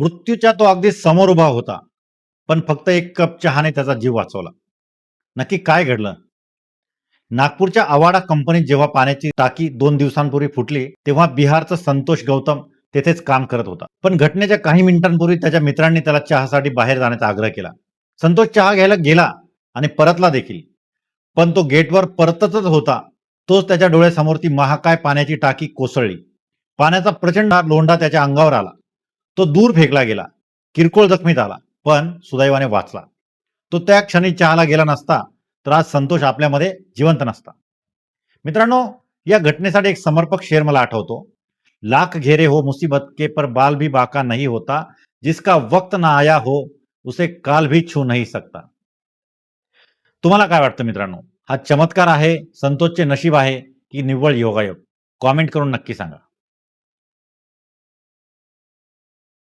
मृत्यूच्या तो अगदी समोर उभा होता पण फक्त एक कप चहाने त्याचा जीव वाचवला. नक्की काय घडलं? नागपूरच्या आवाडा कंपनीत जेव्हा पाण्याची टाकी दोन दिवसांपूर्वी फुटली तेव्हा बिहारचा संतोष गौतम तेथेच काम करत होता. पण घटनेच्या काही मिनिटांपूर्वी त्याच्या मित्रांनी त्याला चहासाठी बाहेर जाण्याचा आग्रह केला. संतोष चहा घ्यायला गेला आणि परतला देखील. पण तो गेटवर परततच होता. तोच त्याच्या डोळ्यासमोर ती महाकाय पाण्याची टाकी कोसळली. पाण्याचा प्रचंड लोंढा त्याच्या अंगावर आला. तो दूर फेकला गेला किरकोळ जखमीत आला पण सुदैवाने वाचला. तो त्या क्षणी चहाला गेला नसता तर आज संतोष आपल्यामध्ये जिवंत नसता. मित्रांनो या घटनेसाठी एक समर्पक शेर मला आठवतो. लाख घेरे हो मुसीबत के पर बाल भी बाका नहीं होता जिसका वक्त ना आया हो उसे काल भी छू नहीं सकता. तुम्हाला काय वाटतं मित्रांनो? हा चमत्कार आहे संतोषचे नशीब आहे की निव्वळ योगायोग? कॉमेंट करून नक्की सांगा.